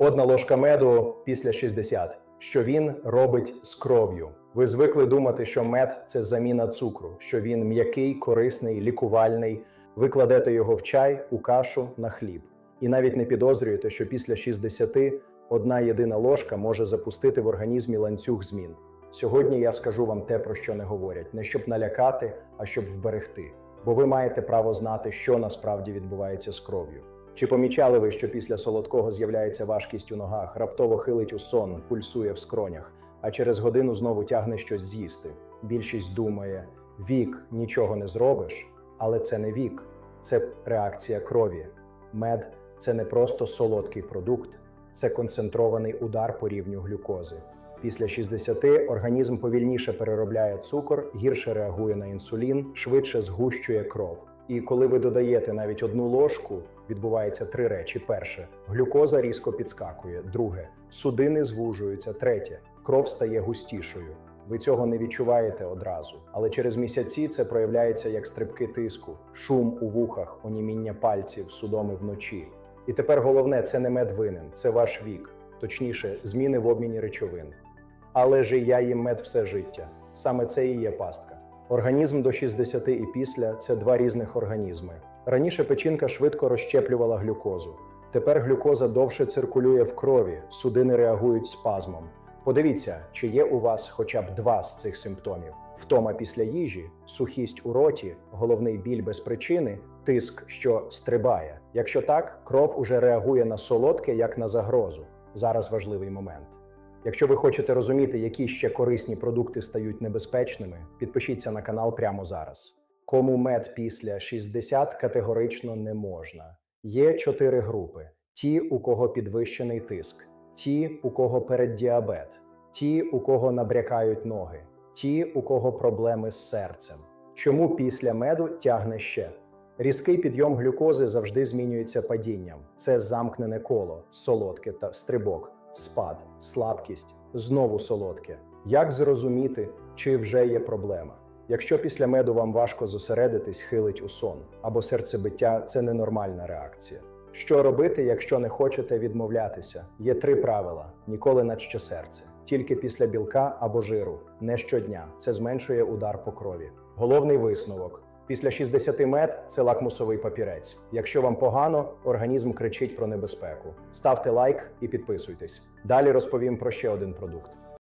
Одна ложка меду після 60. Що він робить з кров'ю? Ви звикли думати, що мед це заміна цукру, що він м'який, корисний, лікувальний. Ви кладете його в чай, у кашу, на хліб. І навіть не підозрюєте, що після 60 одна єдина ложка може запустити в організмі ланцюг змін. Сьогодні я скажу вам те, про що не говорять, не щоб налякати, а щоб вберегти. Бо ви маєте право знати, що насправді відбувається з кров'ю. Чи помічали ви, що після солодкого з'являється важкість у ногах, раптово хилить у сон, пульсує в скронях, а через годину знову тягне щось з'їсти? Більшість думає: вік нічого не зробиш, але це не вік, це реакція крові. Мед це не просто солодкий продукт, це концентрований удар по рівню глюкози. Після 60 організм повільніше переробляє цукор, гірше реагує на інсулін, швидше згущує кров. І коли ви додаєте навіть одну ложку, відбувається три речі: перше, глюкоза різко підскакує. Друге, судини звужуються. Третє, кров стає густішою. Ви цього не відчуваєте одразу, але через місяці це проявляється як стрибки тиску, шум у вухах, оніміння пальців, судоми вночі. І тепер головне це не мед винен, це ваш вік, точніше, зміни в обміні речовин. Але ж і я їм мед все життя. Саме це і є пастка. Організм до 60 і після це два різних організми. Раніше печінка швидко розщеплювала глюкозу. Тепер глюкоза довше циркулює в крові, судини реагують спазмом. Подивіться, чи є у вас хоча б два з цих симптомів: втома після їжі, сухість у роті, головний біль без причини, тиск, що стрибає. Якщо так, кров уже реагує на солодке як на загрозу. Зараз важливий момент. Якщо ви хочете розуміти, які ще корисні продукти стають небезпечними, підпишіться на канал прямо зараз. Кому мед після 60 категорично не можна. Є чотири групи: ті, у кого підвищений тиск, ті, у кого переддіабет, ті, у кого набрякають ноги, ті, у кого проблеми з серцем. Чому після меду тягне ще? Різкий підйом глюкози завжди змінюється падінням. Це замкнене коло, солодке та стрибок, спад, слабкість, знову солодке. Як зрозуміти, чи вже є проблема? Якщо після меду вам важко зосередитись, хилить у сон або серцебиття це ненормальна реакція. Що робити, якщо не хочете відмовлятися? Є три правила: ніколи наче серце, тільки після білка або жиру, не щодня. Це зменшує удар по крові. Головний висновок. Після 60 мед це лакмусовий папірець. Якщо вам погано, організм кричить про небезпеку. Ставте лайк і підписуйтесь. Далі розповім про ще один продукт.